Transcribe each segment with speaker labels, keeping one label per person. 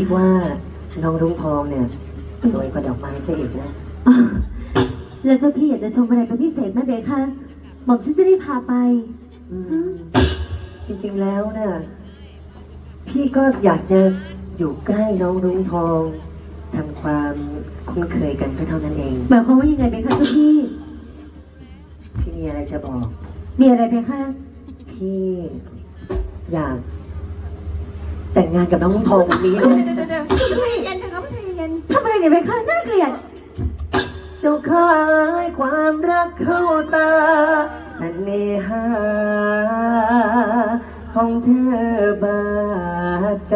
Speaker 1: คิดว่าน้องรุ้งทองเนี่ย สวยกว่าดอกไม้ซะอีกนะ
Speaker 2: อะแล้วเจ้าพี่อยากจะชมอะไรเป็นพิเศษไหมเบคะหม่อมฉันจะได้พาไป
Speaker 1: อืมจริงๆแล้วเนี่ยพี่ก็อยากจะอยู่ใกล้น้องรุ้งทองทำความคุ้นเคยกันก็เท่านั้นเอง
Speaker 2: หมายความว่ายังไงเบคะเจ้าพี่
Speaker 1: พี่มีอะไรจะบอก
Speaker 2: มีอะไรเบคะ
Speaker 1: พี่อยาก แต่งงานกับน้องทองวันนี้เลย
Speaker 2: เดี๋ยวๆๆใจเย็นนะคะใจเย็นทำอะไรเนี่ยเบคะน่าเกลียด
Speaker 1: เจ้าขายความรักเข้าตาเสน่หา ของเธอบาดใจ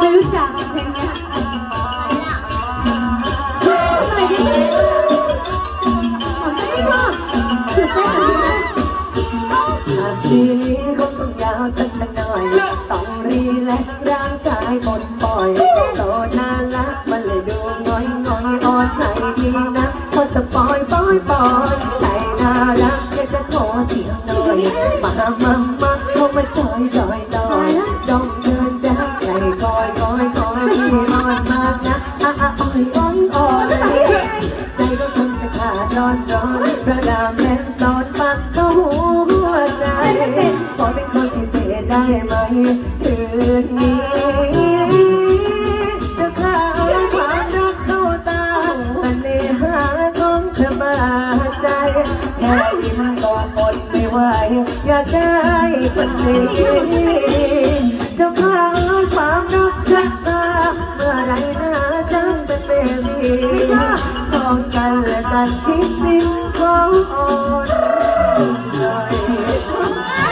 Speaker 2: ไม่รู้จักเพลงเนี้ย
Speaker 1: คงต้องยาหน่อย ต้องรีแลกซ์ร่างกายปลดปล่อยโตน่ารักมันเลยดูง่อยง่อยอ่อนไหดีนะพอสปอยปอยปอยใจน่ารักอยากจะขอเสียงหน่อยมามามาเข้ามาจอยจอยจอยดองเดินจ้าใจคอยคอยคอยที่นอนมากนะอะอะอ้อยอ้อยอ้อยใจก็คงจะขาดร้อนร้อนประดามแรงสอน ได้ไหมคืนนี้ จะข้าความรักเข้าตาเสน่หาของเธอบาใจแค่ยิ้มก็อดไม่ไหวอยากได้คนนี้เจ้าข้าความรักชักตาเมื่อไรนะจังเป็นเบบีของกันและกันคิดสิ่งของอ่อนหน่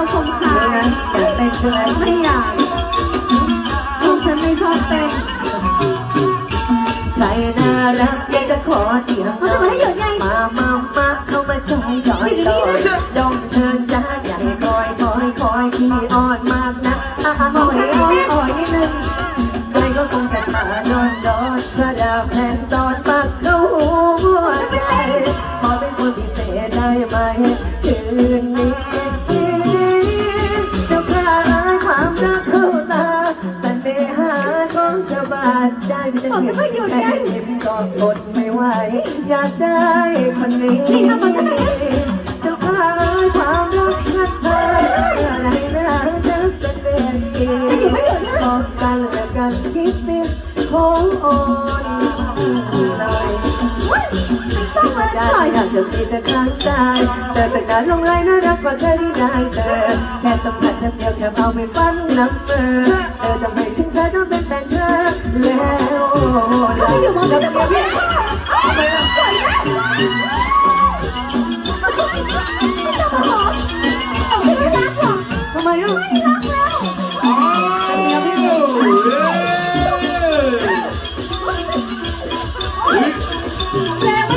Speaker 1: อย่า
Speaker 2: คารมคมคา
Speaker 1: ยวยนะอยากเต้นใช่ไหม
Speaker 2: ไม่อยากพวกฉันไม่ชอบเต้น
Speaker 1: ใครน่ารักอยากจะขอเสียงหน่
Speaker 2: อาทำไมให้หยุดไง
Speaker 1: มามามาเข้ามาจอยจอยจอยดองเชิญจ้าใหญ่คอยคอยคอยที่อ่อนมากนะอะอ่อ่อยอ่อยอ่อยนิดนึงใจก็คงจะขาดนอนดอนกระดาษแผ่นซ้อนปักเข้าหัวใจขอเป็นคนพิเศษได้ไหมคืนนี้ ดใจไม่ได้เห็นแค่ยิ้มก็อดไม่ไหว อยากได้คนนี้เจ้าข้าความรักนักเธออะไรนะจะเป็นเรื่องดีบอกกันและกันคิดสิของอ่อนหน่อยต้องมาได้อยากจะมีแต่ครั้งใจแต่จากการลงไหลน่ารักกว่าเธอที่ได้เจอแค่สัมผัสน้ำเดียวแค่เอาไปฟันน้ำเบอ ลงลงลงลงเดี๋เดี๋เดี๋ยว
Speaker 2: พี่ทำไม
Speaker 1: ล่ะทำ
Speaker 2: ไมล่ะ
Speaker 1: เดี๋ยว
Speaker 2: พี่
Speaker 1: เดี๋ยว
Speaker 2: เฮ้ยแงมั